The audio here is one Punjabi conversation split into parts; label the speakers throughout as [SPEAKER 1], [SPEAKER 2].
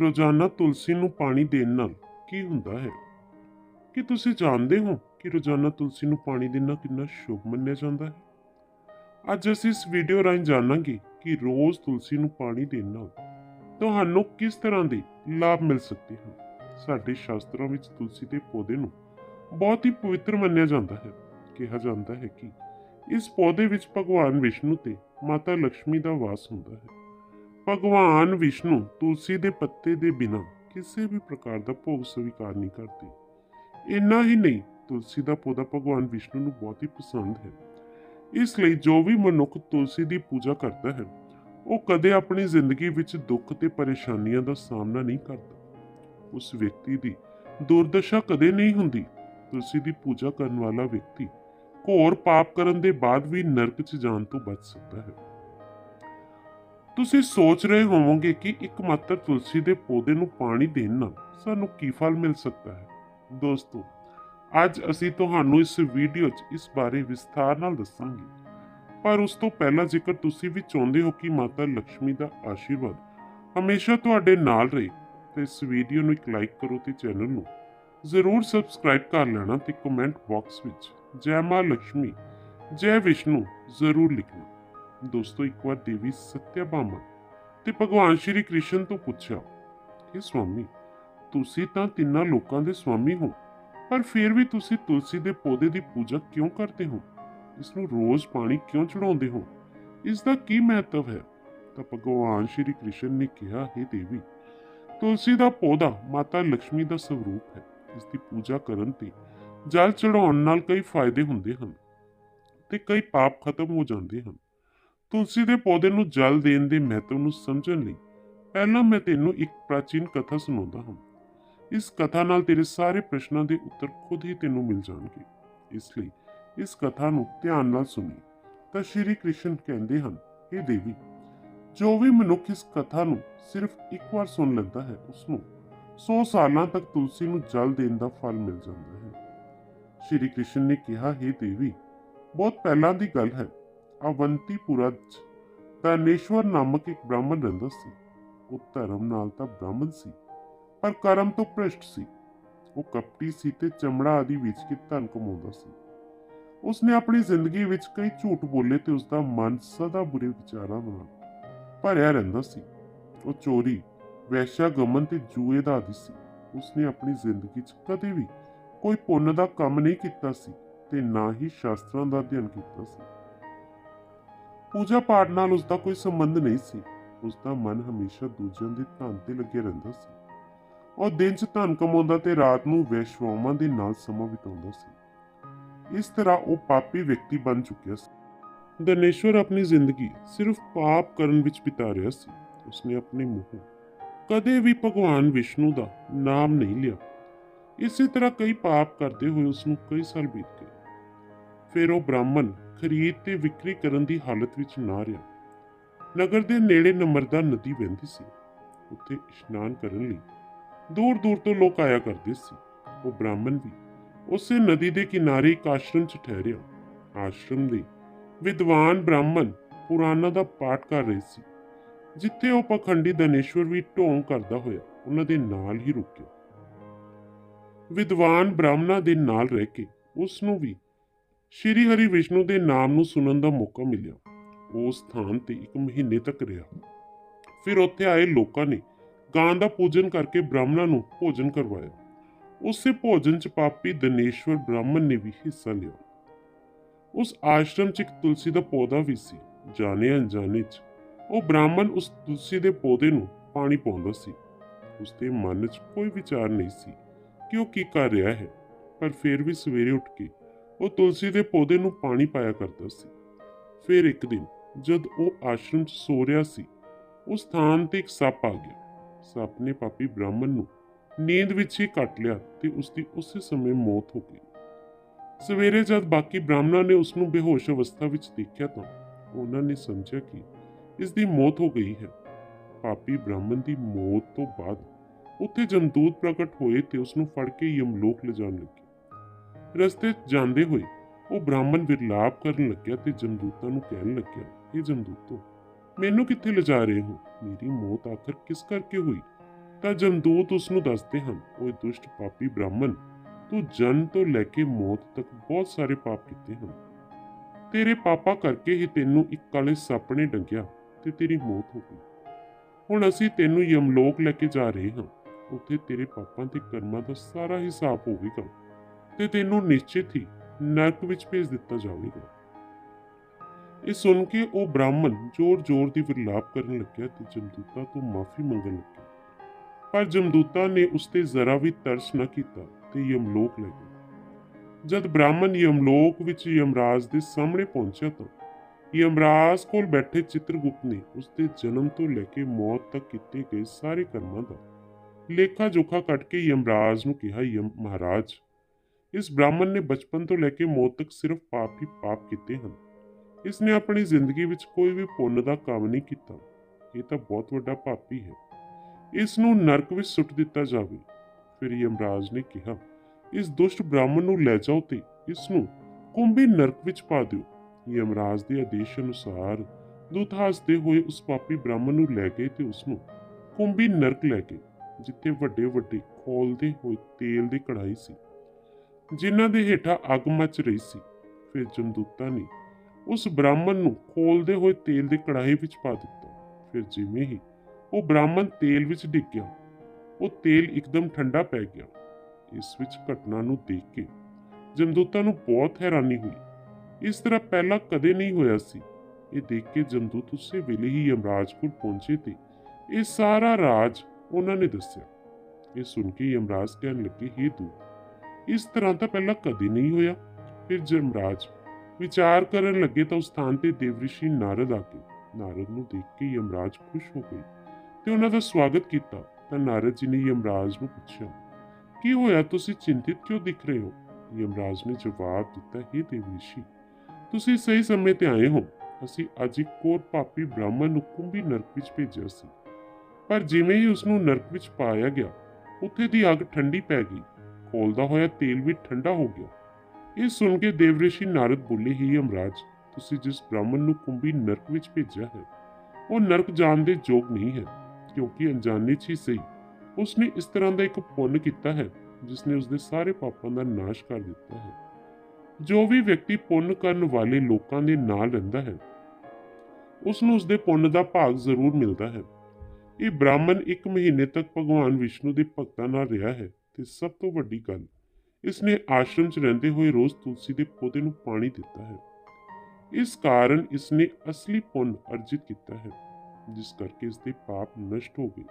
[SPEAKER 1] ਰੋਜ਼ਾਨਾ ਤੁਲਸੀ ਨੂੰ ਪਾਣੀ ਦੇਣ ਨਾਲ ਕੀ ਹੁੰਦਾ ਹੈ? ਕੀ ਤੁਸੀਂ ਜਾਣਦੇ ਹੋ ਕਿ ਰੋਜ਼ਾਨਾ ਤੁਲਸੀ ਨੂੰ ਪਾਣੀ ਦੇਣਾ ਕਿੰਨਾ ਸ਼ੁਭ ਮੰਨਿਆ ਜਾਂਦਾ ਹੈ? ਅੱਜ ਅਸੀਂ ਇਸ ਵੀਡੀਓ ਰਾਹੀਂ ਜਾਣਾਂਗੇ ਕਿ ਰੋਜ਼ ਤੁਲਸੀ ਨੂੰ ਪਾਣੀ ਦੇਣ ਨਾਲ ਤੁਹਾਨੂੰ ਕਿਸ ਤਰ੍ਹਾਂ ਦੇ ਲਾਭ ਮਿਲ ਸਕਦੇ ਹਨ। ਸਾਡੇ ਸ਼ਾਸਤਰਾਂ ਵਿੱਚ ਤੁਲਸੀ ਦੇ ਪੌਦੇ ਨੂੰ ਬਹੁਤ ਹੀ ਪਵਿੱਤਰ ਮੰਨਿਆ ਜਾਂਦਾ ਹੈ। ਕਿਹਾ ਜਾਂਦਾ ਹੈ ਕਿ ਇਸ ਪੌਦੇ ਵਿੱਚ ਭਗਵਾਨ ਵਿਸ਼ਨੂੰ ਤੇ ਮਾਤਾ ਲక్ష్ਮੀ ਦਾ ਵਾਸ ਹੁੰਦਾ ਹੈ। ਭਗਵਾਨ ਵਿਸ਼ਨੂੰ ਤੁਲਸੀ ਦੇ ਪੱਤੇ ਦੇ ਬਿਨਾਂ ਕਿਸੇ ਵੀ ਪ੍ਰਕਾਰ ਦਾ ਭੋਗ ਸਵੀਕਾਰ ਨਹੀਂ ਕਰਦੇ। ਇੰਨਾ ਹੀ ਨਹੀਂ, ਤੁਲਸੀ ਦਾ ਪੌਦਾ ਭਗਵਾਨ ਵਿਸ਼ਨੂੰ ਨੂੰ ਬਹੁਤ ਹੀ ਪਸੰਦ ਹੈ। ਇਸ ਲਈ ਜੋ ਵੀ ਮਨੁੱਖ ਤੁਲਸੀ ਦੀ ਪੂਜਾ ਕਰਦਾ ਹੈ, ਉਹ ਕਦੇ ਆਪਣੀ ਜ਼ਿੰਦਗੀ ਵਿੱਚ ਦੁੱਖ ਤੇ ਪਰੇਸ਼ਾਨੀਆਂ ਦਾ ਸਾਹਮਣਾ ਨਹੀਂ ਕਰਦਾ। ਉਸ ਵਿਅਕਤੀ ਦੀ ਦੁਰਦਸ਼ਾ ਕਦੇ ਨਹੀਂ ਹੁੰਦੀ। ਤੁਲਸੀ ਦੀ ਪੂਜਾ ਕਰਨ ਵਾਲਾ ਵਿਅਕਤੀ ਘੋਰ ਪਾਪ ਕਰਨ ਦੇ ਬਾਅਦ ਵੀ ਨਰਕ 'ਚ ਜਾਣ ਤੋਂ ਬਚ ਸਕਦਾ ਹੈ। ਤੁਸੀਂ ਸੋਚ ਰਹੇ ਹੋਵੋਗੇ ਕਿ ਇੱਕ ਮਾਤਰ ਤੁਲਸੀ ਦੇ ਪੌਦੇ ਨੂੰ ਪਾਣੀ ਦੇਣ ਨਾਲ ਸਾਨੂੰ ਕੀ ਫਲ ਮਿਲ ਸਕਦਾ ਹੈ? ਦੋਸਤੋ, ਅੱਜ ਅਸੀਂ ਤੁਹਾਨੂੰ ਇਸ ਵੀਡੀਓ 'ਚ ਇਸ ਬਾਰੇ ਵਿਸਥਾਰ ਨਾਲ ਦੱਸਾਂਗੇ। ਪਰ ਉਸ ਤੋਂ ਪਹਿਲਾਂ ਜੇਕਰ ਤੁਸੀਂ ਵੀ ਚਾਹੁੰਦੇ ਹੋ ਕਿ ਮਾਤਾ ਲక్ష్ਮੀ ਦਾ ਆਸ਼ੀਰਵਾਦ ਹਮੇਸ਼ਾ ਤੁਹਾਡੇ ਨਾਲ ਰਹੇ, ਤੇ ਇਸ ਵੀਡੀਓ ਨੂੰ ਇੱਕ ਲਾਈਕ ਕਰੋ ਤੇ ਚੈਨਲ ਨੂੰ ਜ਼ਰੂਰ ਸਬਸਕ੍ਰਾਈਬ ਕਰ ਲੈਣਾ ਤੇ ਕਮੈਂਟ ਬਾਕਸ ਵਿੱਚ ਜੈ ਮਾਂ ਲక్ష్ਮੀ ਜੈ ਵਿਸ਼ਨੂੰ ਜ਼ਰੂਰ ਲਿਖਣਾ। ਦੋਸਤੋ, ਇੱਕ ਵਾਰ ਦੇਵੀ ਸਤਿਆਭਾਮਾ ਤੇ ਭਗਵਾਨ ਸ਼੍ਰੀ ਕ੍ਰਿਸ਼ਨ ਤੋਂ ਪੁੱਛਿਆ ਕਿ ਸਵਾਮੀ, ਤੁਸੀਂ ਤਾਂ ਤਿੰਨਾਂ ਲੋਕਾਂ ਦੇ ਸਵਾਮੀ ਹੋ, ਪਰ ਫਿਰ ਵੀ ਤੁਸੀਂ ਤੁਲਸੀ ਦੇ ਪੌਦੇ ਦੀ ਪੂਜਾ ਕਿਉਂ ਕਰਦੇ ਹੋ? ਇਸ ਨੂੰ ਰੋਜ਼ ਪਾਣੀ ਕਿਉਂ ਚੜਾਉਂਦੇ ਹੋ? ਇਸ ਦਾ ਕੀ ਮਹੱਤਵ ਹੈ? ਤਾਂ ਭਗਵਾਨ ਸ਼੍ਰੀ ਕ੍ਰਿਸ਼ਨ ਨੇ ਕਿਹਾ, ਹੈ ਦੇਵੀ, ਤੁਲਸੀ ਦਾ ਪੌਦਾ ਮਾਤਾ ਲక్ష్ਮੀ ਦਾ ਸਰੂਪ ਹੈ। ਇਸ ਦੀ ਪੂਜਾ ਕਰਨ ਤੇ ਜਲ ਚੜਾਉਣ ਨਾਲ ਕਈ ਫਾਇਦੇ ਹੁੰਦੇ ਹਨ ਤੇ ਕਈ ਪਾਪ ਖਤਮ ਹੋ ਜਾਂਦੇ ਹਨ। ਤੁਲਸੀ ਦੇ ਪੌਦੇ ਨੂੰ ਜਲ ਦੇਣ ਦੇ ਮਹੱਤਵ ਨੂੰ ਸਮਝਣ ਲਈ ਪਹਿਲਾਂ ਮੈਂ ਤੈਨੂੰ ਇੱਕ ਪ੍ਰਾਚੀਨ ਕਥਾ ਸੁਣਾਉਂਦਾ ਹਾਂ। ਇਸ ਕਥਾ ਨਾਲ ਤੇਰੇ ਸਾਰੇ ਪ੍ਰਸ਼ਨਾਂ ਦੇ ਉੱਤਰ ਖੁਦ ਹੀ ਤੈਨੂੰ ਮਿਲ ਜਾਣਗੇ। ਇਸ ਲਈ ਇਸ ਕਥਾ ਨੂੰ ਧਿਆਨ ਨਾਲ ਸੁਣੀ। ਤਾਂ ਸ਼੍ਰੀ ਕ੍ਰਿਸ਼ਨ ਕਹਿੰਦੇ ਹਨ ਇਹ ਦੇਵੀ, ਜੋ ਵੀ ਮਨੁੱਖ ਇਸ ਕਥਾ ਨੂੰ ਸਿਰਫ ਇੱਕ ਵਾਰ ਸੁਣ ਲੈਂਦਾ ਹੈ ਉਸ ਨੂੰ 100 ਸਾਲਾਂ ਤੱਕ ਤੁਲਸੀ ਨੂੰ ਜਲ ਦੇਣ ਦਾ ਫਲ ਮਿਲ ਜਾਂਦਾ ਹੈ। ਸ਼੍ਰੀ ਕ੍ਰਿਸ਼ਨ ਨੇ ਕਿਹਾ, ਹੈ ਦੇਵੀ, ਬਹੁਤ ਪਹਿਲਾਂ ਦੀ ਗੱਲ ਹੈ। ਅਵੰਤੀਪੁਰਾ ਚ ਦਾਨੇਸ਼ਵਰ ਨਾਮਕ ਇੱਕ ਬ੍ਰਾਹਮਣ ਰਹਿੰਦਾ ਸੀ। ਉਹ ਧਰਮ ਨਾਲ ਤਾਂ ਬ੍ਰਾਹਮਣ ਸੀ, ਪਰ ਕਰਮ ਤੋਂ ਭ੍ਰਿਸ਼ਟ ਸੀ। ਉਹ ਕਪਟੀ ਸੀ ਤੇ ਚਮੜਾ ਆਦਿ ਵੇਚ ਕੇ ਧਨ ਕਮਾਉਂਦਾ ਸੀ। ਉਸਨੇ ਆਪਣੀ ਜ਼ਿੰਦਗੀ ਵਿੱਚ ਕਈ ਝੂਠ ਬੋਲੇ ਤੇ ਉਸਦਾ ਮਨ ਸਦਾ ਬੁਰੇ ਵਿਚਾਰਾਂ ਨਾਲ ਭਰਿਆ ਰਹਿੰਦਾ ਸੀ। ਉਹ ਚੋਰੀ ਵੈਸ਼ਾ ਗਮਨ ਤੇ ਜੂਏ ਦਾ ਆਦੀ ਸੀ। ਉਸਨੇ ਆਪਣੀ ਜ਼ਿੰਦਗੀ 'ਚ ਕਦੇ ਵੀ ਕੋਈ ਪੁੰਨ ਦਾ ਕੰਮ ਨਹੀਂ ਕੀਤਾ ਸੀ ਤੇ ਨਾ ਹੀ ਸ਼ਾਸਤਰਾਂ ਦਾ ਅਧਿਐਨ ਕੀਤਾ ਸੀ। ਪੂਜਾ ਪਾਠ ਨਾਲ ਉਸਦਾ ਕੋਈ ਸੰਬੰਧ ਨਹੀਂ ਸੀ। ਉਸਦਾ ਮਨ ਹਮੇਸ਼ਾ ਦੂਜਿਆਂ ਦੇ ਧਨ ਤੇ ਲੱਗਿਆ ਰਹਿੰਦਾ ਸੀ। ਉਹ ਦਿਨ 'ਚ ਧਨ ਕਮਾਉਂਦਾ ਤੇ ਰਾਤ ਨੂੰ ਵੈਸ਼ਵਾਵਾਂ ਦੇ ਨਾਲ ਸਮਾਂ ਬਿਤਾਉਂਦਾ ਸੀ। ਇਸ ਤਰ੍ਹਾਂ ਉਹ ਪਾਪੀ ਵਿਅਕਤੀ ਬਣ ਚੁੱਕਿਆ ਸੀ। ਦਨੇਸ਼ਵਰ ਆਪਣੀ ਜ਼ਿੰਦਗੀ ਸਿਰਫ ਪਾਪ ਕਰਨ ਵਿੱਚ ਬਿਤਾ ਰਿਹਾ ਸੀ। ਉਸਨੇ ਆਪਣੇ ਮੂੰਹ ਕਦੇ ਵੀ ਭਗਵਾਨ ਵਿਸ਼ਨੂੰ ਦਾ ਨਾਮ ਨਹੀਂ ਲਿਆ। ਇਸੇ ਤਰ੍ਹਾਂ ਕਈ ਪਾਪ ਕਰਦੇ ਹੋਏ ਉਸ ਨੂੰ ਕਈ ਸਾਲ ਬੀਤ ਗਏ। ਫਿਰ ਉਹ ਬ੍ਰਾਹਮਣ ਖਰੀਦ ਤੇ ਵਿਕਰੀ ਕਰਨ ਦੀ ਹਾਲਤ ਵਿੱਚ ਨਾ ਰਿਹਾ। ਨਗਰ ਦੇ ਨੇੜੇ ਨਮਰਦਾ ਨਦੀ ਵਹਿੰਦੀ ਸੀ। ਉੱਥੇ ਇਸ਼ਨਾਨ ਕਰਨ ਲਈ ਦੂਰ ਦੂਰ ਤੋਂ ਲੋਕ ਆਇਆ ਕਰਦੇ ਸੀ। ਉਹ ਬ੍ਰਾਹਮਣ ਵੀ ਉਸੇ ਨਦੀ ਦੇ ਕਿਨਾਰੇ ਇੱਕ ਆਸ਼ਰਮ 'ਚ ਠਹਿਰਿਆ। ਆਸ਼ਰਮ ਦੇ ਵਿਦਵਾਨ ਬ੍ਰਾਹਮਣ ਪੁਰਾਣਾ ਦਾ ਪਾਠ ਕਰ ਰਹੇ ਸੀ, ਜਿੱਥੇ ਉਹ ਪਖੰਡੀ ਦਨੇਸ਼ਵਰ ਵੀ ਢੋਂਗ ਕਰਦਾ ਹੋਇਆ ਉਹਨਾਂ ਦੇ ਨਾਲ ਹੀ ਰੁਕਿਆ। ਵਿਦਵਾਨ ਬ੍ਰਾਹਮਣਾ ਦੇ ਨਾਲ ਰਹਿ ਕੇ ਉਸ ਨੂੰ ਵੀ ਸ਼੍ਰੀ ਹਰੀ ਵਿਸ਼ਨੂੰ ਦੇ ਨਾਮ ਨੂੰ ਸੁਣਨ ਦਾ ਮੌਕਾ ਮਿਲਿਆ। ਉਸ ਸਥਾਨ ਤੇ ਇੱਕ ਮਹੀਨੇ ਤੱਕ ਰਿਹਾ। ਫਿਰ ਉੱਥੇ ਆਏ ਲੋਕਾਂ ਨੇ ਗਾਂ ਦਾ ਪੂਜਨ ਕਰਕੇ ਬ੍ਰਾਹਮਣਾਂ ਨੂੰ ਭੋਜਨ ਕਰਵਾਇਆ। ਉਸੇ ਭੋਜਨ ਚ ਪਾਪੀ ਦਨੇਸ਼ਵਰ ਬ੍ਰਾਹਮਣ ਨੇ ਵੀ ਹਿੱਸਾ ਲਿਆ। ਉਸ ਆਸ਼ਰਮ ਚ ਇੱਕ ਤੁਲਸੀ ਦਾ ਪੌਦਾ ਵੀ ਸੀ। ਜਾਣੇ ਅਣਜਾਣੇ ਚ ਉਹ ਬ੍ਰਾਹਮਣ ਉਸ ਤੁਲਸੀ ਦੇ ਪੌਦੇ ਨੂੰ ਪਾਣੀ ਪਾਉਂਦਾ ਸੀ। ਉਸ ਦੇ ਮਨ 'ਚ ਕੋਈ ਵਿਚਾਰ ਨਹੀਂ ਸੀ ਕਿ ਉਹ ਕੀ ਕਰ ਰਿਹਾ ਹੈ। ਪਰ ਫਿਰ ਵੀ ਸਵੇਰੇ ਉੱਠ ਕੇ ਉਹ ਤੁਲਸੀ ਦੇ ਪੌਦੇ ਨੂੰ ਪਾਣੀ ਪਾਇਆ ਕਰਦਾ ਸੀ। ਫਿਰ ਇੱਕ ਦਿਨ ਜਦ ਉਹ ਆਸ਼ਰਮ 'ਚ ਸੋ ਰਿਹਾ ਸੀ, ਉਸ ਸਥਾਨ ਤੇ ਇੱਕ ਸੱਪ ਆ ਗਿਆ। ਸੱਪ ਨੇ ਪਾਪੀ ਬ੍ਰਾਹਮਣ ਨੂੰ ਨੀਂਦ ਵਿੱਚ ਹੀ ਕੱਟ ਲਿਆ ਤੇ ਉਸ ਦੀ ਉਸੇ ਸਮੇਂ ਮੌਤ ਹੋ ਗਈ। ਸਵੇਰੇ ਜਦ ਬਾਕੀ ਬ੍ਰਾਹਮਣਾਂ ਨੇ ਉਸ ਨੂੰ ਬੇਹੋਸ਼ ਅਵਸਥਾ ਵਿੱਚ ਦੇਖਿਆ ਤਾਂ ਉਹਨਾਂ ਨੇ ਸਮਝਿਆ ਕਿ ਇਸ ਦੀ ਮੌਤ ਹੋ ਗਈ ਹੈ। ਪਾਪੀ ਬ੍ਰਾਹਮਣ ਦੀ ਮੌਤ ਤੋਂ ਬਾਅਦ ਉੱਥੇ ਜਮਦੂਤ ਪ੍ਰਗਟ ਹੋਏ ਤੇ ਉਸ ਨੂੰ ਫੜ ਕੇ ਯਮਲੋਕ ਲਿਜਾਣ ਲੱਗੇ। ਰਸਤੇ 'ਚ ਜਾਂਦੇ ਹੋਏ ਉਹ ਬ੍ਰਾਹਮਣ ਵਿਰਲਾਪ ਕਰਨ ਲੱਗਿਆ ਤੇ ਜਮਦੂਤਾਂ ਨੂੰ ਕਹਿਣ ਲੱਗਿਆ ਇਹ ਜਮਦੂਤੋ, ਮੈਨੂੰ ਕਿੱਥੇ ਲਿਜਾ ਰਹੇ ਹੋ? ਮੇਰੀ ਮੌਤ ਆਖਰ ਕਿਸ ਕਰਕੇ ਹੋਈ? ਤਾਂ ਜਮਦੂਤ ਉਸ ਨੂੰ ਦੱਸਦੇ ਹਨ, ਓਏ ਦੁਸ਼ਟ ਪਾਪੀ ਬ੍ਰਾਹਮਣ, ਤੂੰ ਜਨਮ ਤੋਂ ਲੈ ਕੇ ਮੌਤ ਤੱਕ ਬਹੁਤ ਸਾਰੇ ਪਾਪ ਕੀਤੇ ਹਨ। ਤੇਰੇ ਪਾਪਾ ਕਰਕੇ ਹੀ ਤੈਨੂੰ ਇੱਕ ਕਾਲੇ ਸੱਪ ਨੇ ਡੰਗਿਆ ਤੇ ਤੇਰੀ ਮੌਤ ਹੋ ਗਈ। ਹੁਣ ਅਸੀਂ ਤੈਨੂੰ ਯਮਲੋਕ ਲੈ ਕੇ ਜਾ ਰਹੇ ਹਾਂ। ਉੱਥੇ ਤੇਰੇ ਪਾਪਾਂ ਤੇ ਕਰਮਾਂ ਦਾ ਸਾਰਾ ਹਿਸਾਬ ਹੋਵੇਗਾ। ਤੇ ਤੈਨੂੰ ਨਿਸ਼ਚਿਤ ਹੀ ਨਰਕ ਵਿੱਚ ਭੇਜ ਦਿੱਤਾ ਜਾਵੇਗਾ। ਇਹ ਸੁਣ ਕੇ ਉਹ ਬ੍ਰਾਹਮਣ ਜ਼ੋਰ-ਜ਼ੋਰ ਦੀ ਵਿਰਲਾਪ ਕਰਨ ਲੱਗਿਆ ਤੇ ਜਮਦੂਤਾ ਤੋਂ ਮਾਫੀ ਮੰਗਣ ਲੱਗਿਆ ਪਰ ਜਮਦੂਤਾ ਨੇ ਉਸ ਤੇ ਜ਼ਰਾ ਵੀ ਤਰਸ ਨਾ ਕੀਤਾ ਤੇ ਯਮਲੋਕ ਲੈ ਗਿਆ ਜਦ ਬ੍ਰਾਹਮਣ ਯਮਲੋਕ ਵਿੱਚ ਯਮਰਾਜ ਦੇ ਸਾਹਮਣੇ ਪਹੁੰਚਿਆ ਤਾਂ ਯਮਰਾਜ ਕੋਲ ਬੈਠੇ ਚਿੱਤਰਗੁਪਤ ਨੇ ਉਸ ਦੇ ਜਨਮ ਤੋਂ ਲੈ ਕੇ ਮੌਤ ਤੱਕ ਕੀਤੇ ਗਏ ਸਾਰੇ ਕਰਮਾਂ ਦਾ ਲੇਖਾ ਜੋਖਾ ਕੱਢ ਕੇ ਯਮਰਾਜ ਨੂੰ ਕਿਹਾ, ਯਮ ਮਹਾਰਾਜ ਇਸ ਬ੍ਰਾਹਮਣ ਨੇ ਬਚਪਨ ਤੋਂ ਲੈ ਕੇ ਮੌਤ ਤੱਕ ਸਿਰਫ ਪਾਪ ਹੀ ਪਾਪ ਕੀਤੇ ਹਨ। ਇਸ ਨੇ ਆਪਣੀ ਜ਼ਿੰਦਗੀ ਵਿੱਚ ਕੋਈ ਵੀ ਪੁੰਨ ਦਾ ਕੰਮ ਨਹੀਂ ਕੀਤਾ। ਇਹ ਤਾਂ ਬਹੁਤ ਵੱਡਾ ਪਾਪੀ ਹੈ ਇਸ ਨੂੰ ਨਰਕ ਵਿੱਚ ਸੁੱਟ ਦਿੱਤਾ ਜਾਵੇ। ਫਿਰ ਯਮਰਾਜ ਨੇ ਕਿਹਾ, ਇਸ ਦੁਸ਼ਟ ਬ੍ਰਾਹਮਣ ਨੂੰ ਲੈ ਜਾਓ ਤੇ ਇਸ ਨੂੰ ਕੁੰਭੀ ਨਰਕ ਵਿੱਚ ਪਾ ਦਿਓ। ਯਮਰਾਜ ਦੇ ਆਦੇਸ਼ ਅਨੁਸਾਰ ਦੂਤ ਹੱਸਦੇ ਹੋਏ ਉਸ ਪਾਪੀ ਬ੍ਰਾਹਮਣ ਨੂੰ ਲੈ ਗਏ ਤੇ ਉਸ ਨੂੰ ਕੁੰਭੀ ਨਰਕ ਲੈ ਗਏ, ਜਿੱਥੇ ਵੱਡੇ ਵੱਡੇ ਖੋਲਦੇ ਹੋਏ ਤੇਲ ਦੀ ਕੜਾਈ ਸੀ। ਜਿਨ੍ਹਾਂ ਦੇ ਹੇਠਾਂ ਅੱਗ ਮੱਚ ਰਹੀ ਸੀ। ਫਿਰ ਜਮਦੂਤਾਂ ਨੇ ਉਸ ਬ੍ਰਾਹਮਣ ਨੂੰ ਖੋਲਦੇ ਹੋਏ ਤੇਲ ਦੇ ਕੜਾਹੀ ਵਿੱਚ ਪਾ ਦਿੱਤਾ। ਫਿਰ ਜਿਵੇਂ ਹੀ ਉਹ ਬ੍ਰਾਹਮਣ ਤੇਲ ਵਿੱਚ ਡਿੱਗ ਗਿਆ ਉਹ ਤੇਲ ਇੱਕਦਮ ਠੰਡਾ ਪੈ ਗਿਆ। ਇਸ ਵਿੱਚ ਘਟਨਾ ਨੂੰ ਦੇਖ ਕੇ ਜਮਦੂਤਾਂ ਨੂੰ ਬਹੁਤ ਹੈਰਾਨੀ ਹੋਈ। ਇਸ ਤਰ੍ਹਾਂ ਪਹਿਲਾਂ ਕਦੇ ਨਹੀਂ ਹੋਇਆ ਸੀ। ਇਹ ਦੇਖ ਕੇ ਜਮਦੂਤ ਉਸੇ ਵੇਲੇ ਹੀ ਯਮਰਾਜ ਕੋਲ ਪਹੁੰਚੇ ਤੇ ਇਹ ਸਾਰਾ ਰਾਜ ਉਹਨਾਂ ਨੇ ਦੱਸਿਆ। ਇਹ ਸੁਣ ਕੇ ਯਮਰਾਜ ਕਹਿਣ ਲੱਗੇ, ਹੀ ਦੂਤ ਇਸ ਤਰ੍ਹਾਂ ਤਾਂ ਪਹਿਲਾਂ ਕਦੇ ਨਹੀਂ ਹੋਇਆ। ਫਿਰ ਜਮਰਾਜ ਵਿਚਾਰ ਕਰਨ ਲੱਗੇ ਤਾਂ ਉਸ ਸਥਾਨ ਤੇ ਦੇਵਰਿਸ਼ੀ ਨਾਰਦ ਆ ਗਏ। ਨਾਰਦ ਨੂੰ ਦੇਖ ਕੇ ਯਮਰਾਜ ਖੁਸ਼ ਹੋ ਗਏ ਤੇ ਉਹਨਾਂ ਦਾ ਸਵਾਗਤ ਕੀਤਾ। ਤਾਂ ਨਾਰਦ ਜੀ ਨੇ ਯਮਰਾਜ ਨੂੰ ਪੁੱਛਿਆ, ਕੀ ਹੋਇਆ? ਤੁਸੀਂ ਚਿੰਤਿਤ ਕਿਉਂ ਦਿਖ ਰਹੇ ਹੋ? ਯਮਰਾਜ ਨੇ ਜਵਾਬ ਦਿੱਤਾ, ਹੈ ਦੇਵਰਿਸ਼ੀ ਤੁਸੀਂ ਸਹੀ ਸਮੇਂ ਤੇ ਆਏ ਹੋ। ਅਸੀਂ ਅੱਜ ਇੱਕ ਹੋਰ ਪਾਪੀ ਬ੍ਰਾਹਮਣ ਨੂੰ ਕੁੰਭੀ ਨਰਕ ਵਿੱਚ ਭੇਜਿਆ ਸੀ। ਪਰ ਜਿਵੇਂ ਹੀ ਉਸ ਨੂੰ ਨਰਕ ਵਿੱਚ ਪਾਇਆ ਗਿਆ, ਉੱਥੇ ਦੀ ਅੱਗ ਠੰਡੀ ਪੈ ਗਈ। ਖੋਲਦਾ ਹੋਇਆ ਤੇਲ ਵੀ ਠੰਡਾ ਹੋ ਗਿਆ। ਇਹ ਸੁਣ ਕੇ ਦੇਵਰਿਸ਼ੀ ਨਾਰਦ ਬੋਲੇ, ਹੀ ਯਮਰਾਜ, ਤੁਸੀਂ ਜਿਸ ਬ੍ਰਾਹਮਣ ਨੂੰ ਕੁੰਭੀ ਨਰਕ ਵਿੱਚ ਭੇਜਿਆ ਹੈ, ਉਹ ਨਰਕ ਜਾਣ ਦੇ ਯੋਗ ਨਹੀਂ ਹੈ, ਕਿਉਂਕਿ ਅਣਜਾਣੇ 'ਚ ਹੀ ਸਹੀ। ਉਸਨੇ ਇਸ ਤਰ੍ਹਾਂ ਦਾ ਇੱਕ ਪੁੰਨ ਕੀਤਾ ਹੈ ਜਿਸ ਨੇ ਉਸਦੇ ਸਾਰੇ ਪਾਪਾਂ ਦਾ ਨਾਸ਼ ਕਰ ਦਿੱਤਾ ਹੈ। ਜੋ ਵੀ ਵਿਅਕਤੀ ਪੁੰਨ ਕਰਨ ਵਾਲੇ ਲੋਕਾਂ ਦੇ ਨਾਲ ਰਹਿੰਦਾ ਹੈ ਉਸ ਨੂੰ ਉਸਦੇ ਪੁੰਨ ਦਾ ਭਾਗ ਜ਼ਰੂਰ ਮਿਲਦਾ ਹੈ। ਇਹ ਬ੍ਰਾਹਮਣ ਇੱਕ ਮਹੀਨੇ ਤੱਕ ਭਗਵਾਨ ਵਿਸ਼ਨੂੰ ਦੇ ਭਗਤਾਂ ਨਾਲ ਰਿਹਾ ਹੈ। ਤੇ ਸਭ ਤੋਂ ਵੱਡੀ ਗੱਲ, ਇਸ ਨੇ ਆਸ਼ਰਮ 'ਚ ਰਹਿੰਦੇ ਹੋਏ ਰੋਜ਼ ਤੁਲਸੀ ਦੇ ਪੌਦੇ ਨੂੰ ਪਾਣੀ ਦਿੱਤਾ ਹੈ। ਇਸ ਕਾਰਨ ਇਸ ਨੇ ਅਸਲੀ ਪੁੰਨ ਅਰਜਿਤ ਕੀਤਾ ਹੈ, ਜਿਸ ਕਰਕੇ ਇਸ ਦੇ ਪਾਪ ਨਸ਼ਟ ਹੋ ਗਏ।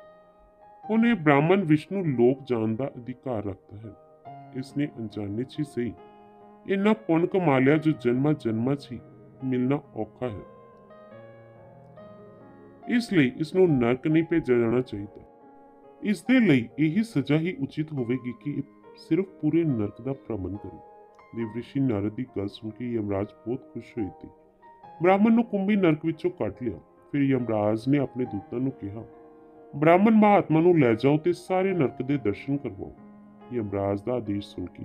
[SPEAKER 1] ਹੁਣ ਇਹ ਬ੍ਰਾਹਮਣ ਵਿਸ਼ਨੂੰ ਲੋਕ ਜਾਣ ਦਾ ਅਧਿਕਾਰ ਰੱਖਦਾ ਹੈ। ਇਸ ਨੇ ਅਣਜਾਣੇ 'ਚ ਹੀ ਸਹੀ। ਇੰਨਾ ਪੁੰਨ ਕਮਾ ਲਿਆ ਜੋ ਜਨਮਾਂ ਜਨਮਾਂ 'ਚ ਹੀ ਮਿਲਣਾ ਔਖਾ ਹੈ। ਇਸ ਲਈ ਇਸ ਨੂੰ ਨਰਕ ਨਹੀਂ ਭੇਜਿਆ ਜਾਣਾ ਚਾਹੀਦਾ। ਇਸ ਦੇ ਲਈ ਇਹੀ ਸਜ਼ਾ ਹੀ ਉਚਿਤ ਹੋਵੇਗੀ ਕਿ ਇਹ ਸਿਰਫ ਪੂਰੇ ਨਰਕ ਦਾ ਭ੍ਰਮਣ ਕਰੇ। ਦੇਵਰਿਸ਼ੀ ਨਾਰਦ ਦੀ ਗੱਲ ਸੁਣ ਕੇ ਯਮਰਾਜ ਬਹੁਤ ਖੁਸ਼ ਹੋਏ ਤੇ ਬ੍ਰਾਹਮਣ ਨੂੰ ਕੁੰਭੀ ਨਰਕ ਵਿੱਚੋਂ ਕੱਢ ਲਿਆ। ਫਿਰ ਯਮਰਾਜ ਨੇ ਆਪਣੇ ਦੂਤਾਂ ਨੂੰ ਕਿਹਾ, ਬ੍ਰਾਹਮਣ ਮਹਾਤਮਾ ਨੂੰ ਲੈ ਜਾਓ ਤੇ ਸਾਰੇ ਨਰਕ ਦੇ ਦਰਸ਼ਨ ਕਰਵਾਓ। ਯਮਰਾਜ ਦਾ ਆਦੇਸ਼ ਸੁਣ ਕੇ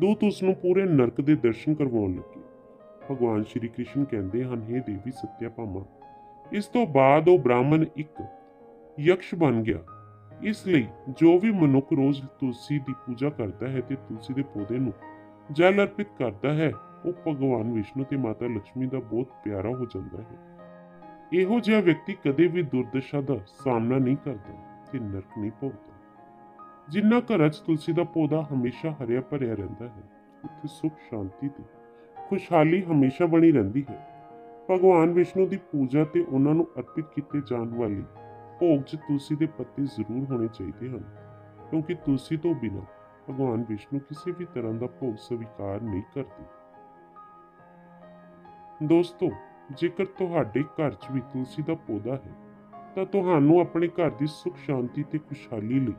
[SPEAKER 1] ਦੂਤ ਉਸ ਨੂੰ ਪੂਰੇ ਨਰਕ ਦੇ ਦਰਸ਼ਨ ਕਰਵਾਉਣ ਲੱਗੇ। ਭਗਵਾਨ ਸ਼੍ਰੀ ਕ੍ਰਿਸ਼ਨ ਕਹਿੰਦੇ ਹਨ हे ਦੇਵੀ ਸਤਿਆਭਾਮਾ, ਇਸ ਤੋਂ ਬਾਅਦ ਉਹ ਬ੍ਰਾਹਮਣ ਇੱਕ ਯਕਸ਼ ਬਣ ਗਿਆ। ਇਸ ਲਈ ਜੋ ਵੀ ਮਨੁੱਖ ਰੋਜ਼ ਤੁਲਸੀ ਦੀ ਪੂਜਾ ਕਰਦਾ ਹੈ ਤੇ ਤੁਲਸੀ ਦੇ ਪੌਦੇ ਨੂੰ ਜਲ ਅਰਪਿਤ ਕਰਦਾ ਹੈ, ਉਹ ਭਗਵਾਨ ਵਿਸ਼ਨੂੰ ਤੇ ਮਾਤਾ ਲక్ష్ਮੀ ਦਾ ਬਹੁਤ ਪਿਆਰਾ ਹੋ ਜਾਂਦਾ ਹੈ। ਇਹੋ ਜਿਹਾ ਵਿਅਕਤੀ ਕਦੇ ਵੀ ਦੁਰਦਸ਼ਾ ਦਾ ਸਾਹਮਣਾ ਨਹੀਂ ਕਰਦਾ ਤੇ ਨਰਕ ਨਹੀਂ ਭੋਗਦਾ। ਜਿੰਨਾ ਘਰਾਂ 'ਚ ਤੁਲਸੀ ਦਾ ਪੌਦਾ ਹਮੇਸ਼ਾ ਹਰਿਆ ਭਰਿਆ ਰਹਿੰਦਾ ਹੈ, ਉੱਥੇ ਸੁਖ, ਸ਼ਾਂਤੀ ਤੇ ਖੁਸ਼ਹਾਲੀ ਹਮੇਸ਼ਾ ਬਣੀ ਰਹਿੰਦੀ ਹੈ। ਭਗਵਾਨ ਵਿਸ਼ਨੂੰ ਦੀ ਪੂਜਾ ਤੇ ਉਹਨਾਂ ਨੂੰ ਅਰਪਿਤ ਕੀਤੇ ਜਾਣ ਵਾਲੀ ਭੋਗ 'ਚ ਤੁਲਸੀ ਦੇ ਪੱਤੇ ਜ਼ਰੂਰ ਹੋਣੇ ਚਾਹੀਦੇ ਹਨ, ਕਿਉਂਕਿ ਤੁਲਸੀ ਤੋਂ ਬਿਨਾਂ ਭਗਵਾਨ ਵਿਸ਼ਨੂੰ ਕਿਸੇ ਵੀ ਤਰ੍ਹਾਂ ਦਾ ਭੋਗ ਸਵੀਕਾਰ ਨਹੀਂ ਕਰਦੇ। ਦੋਸਤੋ, ਜੇਕਰ ਤੁਹਾਡੇ ਘਰ 'ਚ ਵੀ ਤੁਲਸੀ ਦਾ ਪੌਦਾ ਹੈ, ਤਾਂ ਤੁਹਾਨੂੰ ਆਪਣੇ ਘਰ ਦੀ ਸੁਖ, ਸ਼ਾਂਤੀ ਤੇ ਖੁਸ਼ਹਾਲੀ ਲਈ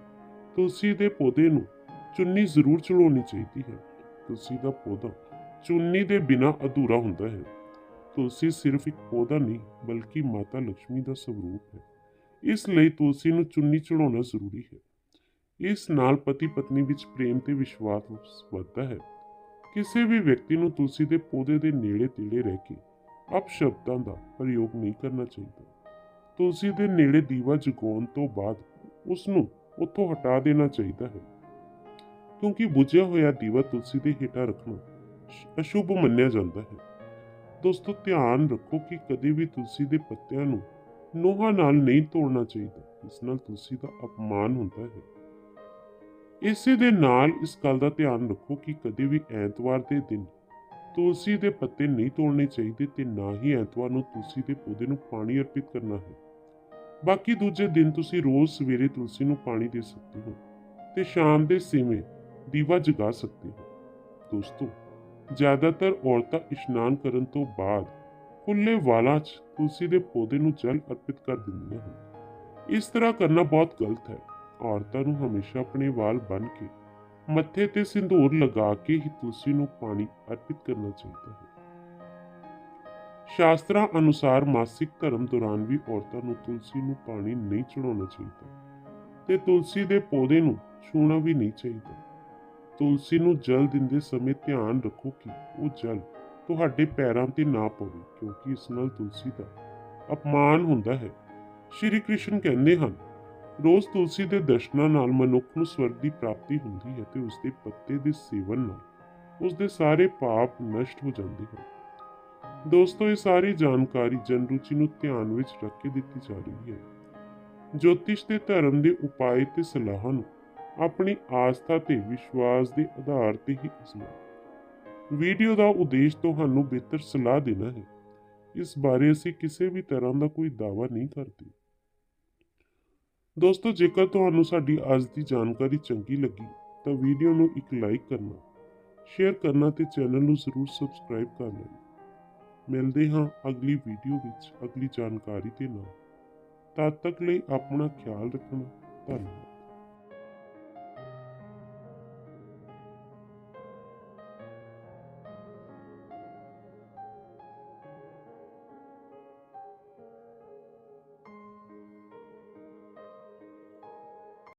[SPEAKER 1] ਤੁਲਸੀ ਦੇ ਪੌਦੇ ਨੂੰ ਚੁੰਨੀ ਜ਼ਰੂਰ ਚੜਾਉਣੀ ਚਾਹੀਦੀ ਹੈ। ਤੁਲਸੀ ਦਾ ਪੌਦਾ ਚੁੰਨੀ ਦੇ ਬਿਨਾਂ ਅਧੂਰਾ ਹੁੰਦਾ ਹੈ। ਤੁਲਸੀ ਸਿਰਫ ਇੱਕ ਪੌਦਾ ਨਹੀਂ, ਬਲਕਿ ਮਾਤਾ ਲక్ష్ਮੀ ਦਾ ਸਰੂਪ ਹੈ। ਇਸ ਲਈ ਤੁਲਸੀ ਨੂੰ ਚੁੰਨੀ ਚੜਾਉਣਾ ਜ਼ਰੂਰੀ ਹੈ। ਇਸ ਨਾਲ ਪਤੀ ਪਤਨੀ ਵਿੱਚ ਪ੍ਰੇਮ ਤੇ ਵਿਸ਼ਵਾਸ ਵੱਧਦਾ ਹੈ। ਕਿਸੇ ਵੀ ਵਿਅਕਤੀ ਨੂੰ ਤੁਲਸੀ ਦੇ ਪੌਦੇ ਦੇ ਨੇੜੇ ਤੇੜੇ ਰਹਿ ਕੇ ਅਪਸ਼ਬਦਾਂ ਦਾ ਪ੍ਰਯੋਗ ਨਹੀਂ ਕਰਨਾ ਚਾਹੀਦਾ। ਤੁਲਸੀ ਦੇ ਨੇੜੇ ਦੀਵਾ ਜਗਾਉਣ ਤੋਂ ਬਾਅਦ ਉਸ ਨੂੰ ਉੱਥੋਂ ਹਟਾ ਦੇਣਾ ਚਾਹੀਦਾ ਹੈ। ਕਿਉਂਕਿ ਬੁਝਿਆ ਹੋਇਆ ਦੀਵਾ ਤੁਲਸੀ ਦੇ ਹੇਠਾਂ ਰੱਖਣਾ ਸ਼- ਅਸ਼ੁਭ ਮੰਨਿਆ ਜਾਂਦਾ ਹੈ। ਦੋਸਤੋ, ਧਿਆਨ ਰੱਖੋ ਕਿ ਕਦੇ ਵੀ ਤੁਲਸੀ ਦੇ ਪੱਤਿਆਂ ਨੂੰ ਨੋਹਾਂ ਨਾਲ ਨਹੀਂ ਤੋੜਨਾ ਚਾਹੀਦਾ ਇਸ ਨਾਲ ਤੁਲਸੀ ਦਾ ਅਪਮਾਨ ਹੁੰਦਾ ਹੈ। ਇਸੇ ਦੇ ਨਾਲ ਇਸ ਗੱਲ ਦਾ ਧਿਆਨ ਰੱਖੋ ਕਿ ਕਦੇ ਵੀ ਐਤਵਾਰ ਦੇ ਦਿਨ ਤੁਲਸੀ ਦੇ ਪੱਤੇ ਨਹੀਂ ਤੋੜਨੇ ਚਾਹੀਦੇ ਤੇ ਨਾ ਹੀ ਐਤਵਾਰ ਨੂੰ ਤੁਲਸੀ ਦੇ ਪੌਦੇ ਨੂੰ ਪਾਣੀ ਅਰਪਿਤ ਕਰਨਾ ਹੈ। ਬਾਕੀ ਦੂਜੇ ਦਿਨ ਤੁਸੀਂ ਰੋਜ਼ ਸਵੇਰੇ ਤੁਲਸੀ ਨੂੰ ਪਾਣੀ ਦੇ ਸਕਦੇ ਹੋ ਤੇ ਸ਼ਾਮ ਦੇ ਸਮੇਂ ਦੀਵਾ ਜਗਾ ਸਕਦੇ ਹੋ। ਦੋਸਤੋ, ਜ਼ਿਆਦਾਤਰ ਔਰਤਾਂ ਇਸ਼ਨਾਨ ਕਰਨ ਤੋਂ ਬਾਅਦ ਖੁੱਲੇ ਵਾਲਾਂ 'ਚ ਤੁਲਸੀ ਦੇ ਪੌਦੇ ਨੂੰ ਜਲ ਅਰਪਿਤ ਕਰ ਦਿੰਦੀਆਂ ਹਨ। ਇਸ ਤਰ੍ਹਾਂ ਕਰਨਾ ਬਹੁਤ ਗਲਤ ਹੈ। ਔਰਤਾਂ ਨੂੰ ਹਮੇਸ਼ਾ ਆਪਣੇ ਵਾਲ ਬੰਨ੍ਹ ਕੇ ਮੱਥੇ ਤੇ ਸਿੰਦੂਰ ਲਗਾ ਕੇ ਹੀ ਤੁਲਸੀ ਨੂੰ ਪਾਣੀ ਅਰਪਿਤ ਕਰਨਾ ਚਾਹੀਦਾ ਹੈ। ਸ਼ਾਸਤਰਾਂ ਅਨੁਸਾਰ ਮਾਸਿਕ ਧਰਮ ਦੌਰਾਨ ਵੀ ਔਰਤਾਂ ਨੂੰ ਤੁਲਸੀ ਨੂੰ ਪਾਣੀ ਨਹੀਂ ਚੜਾਉਣਾ ਚਾਹੀਦਾ ਤੇ ਤੁਲਸੀ ਦੇ ਪੌਦੇ ਨੂੰ ਛੂਣਾ ਵੀ ਨਹੀਂ ਚਾਹੀਦਾ। ਤੁਲਸੀ ਨੂੰ ਜਲ ਦਿੰਦੇ ਸਮੇਂ ਧਿਆਨ ਰੱਖੋ ਕਿ ਉਹ ਜਲ ਤੁਹਾਡੇ ਪੈਰਾਂ ਤੇ ਨਾ ਪਵੇ, ਕਿਉਂਕਿ ਇਸ ਨਾਲ ਤੁਲਸੀ ਦਾ ਅਪਮਾਨ ਹੁੰਦਾ ਹੈ। ਸ਼੍ਰੀ ਕ੍ਰਿਸ਼ਨ ਕਹਿੰਦੇ ਹਨ, ਰੋਜ਼ ਤੁਲਸੀ ਦੇ ਦਰਸ਼ਨਾਂ ਨਾਲ ਮਨੁੱਖ ਨੂੰ ਸਵਰਗ ਦੀ ਪ੍ਰਾਪਤੀ ਹੁੰਦੀ ਹੈ ਤੇ ਉਸ ਦੇ ਪੱਤੇ ਦੇ ਸੇਵਨ ਨਾਲ ਉਸ ਦੇ ਸਾਰੇ ਪਾਪ ਨਸ਼ਟ ਹੋ ਜਾਂਦੇ ਹਨ। ਦੋਸਤੋ, ਇਹ ਸਾਰੀ ਜਾਣਕਾਰੀ ਜਨ ਰੁਚੀ ਨੂੰ ਧਿਆਨ ਵਿੱਚ ਰੱਖ ਕੇ ਦਿੱਤੀ ਜਾ ਰਹੀ ਹੈ। ਜੋਤਿਸ਼ ਤੇ ਧਰਮ ਦੇ ਉਪਾਏ ਤੇ ਸਲਾਹਾਂ ਨੂੰ ਆਪਣੀ ਆਸਥਾ ਤੇ ਵਿਸ਼ਵਾਸ ਦੇ ਆਧਾਰ ਤੇ ਹੀ ਅਜ਼ਮਾਓ ਵੀਡੀਓ ਦਾ ਉਦੇਸ਼ ਤੁਹਾਨੂੰ ਬਿਹਤਰ ਸਲਾਹ ਦੇਣਾ ਹੈ। ਇਸ ਬਾਰੇ ਅਸੀਂ ਕਿਸੇ ਵੀ ਤਰ੍ਹਾਂ ਦਾ ਕੋਈ ਦਾਅਵਾ ਨਹੀਂ ਕਰਦੇ। ਦੋਸਤੋ, ਜੇਕਰ ਤੁਹਾਨੂੰ ਸਾਡੀ ਅੱਜ ਦੀ ਜਾਣਕਾਰੀ ਚੰਗੀ ਲੱਗੀ, ਤਾਂ ਵੀਡੀਓ ਨੂੰ ਇੱਕ ਲਾਈਕ ਕਰਨਾ, ਸ਼ੇਅਰ ਕਰਨਾ ਤੇ ਚੈਨਲ ਨੂੰ ਜ਼ਰੂਰ ਸਬਸਕ੍ਰਾਈਬ ਕਰ ਲੈਣਾ। ਮਿਲਦੇ ਹਾਂ ਅਗਲੀ ਵੀਡੀਓ ਵਿੱਚ ਅਗਲੀ ਜਾਣਕਾਰੀ ਦੇ ਨਾਲ। ਤਦ ਤੱਕ ਲਈ ਆਪਣਾ ਖਿਆਲ ਰੱਖਣਾ। ਧੰਨਵਾਦ।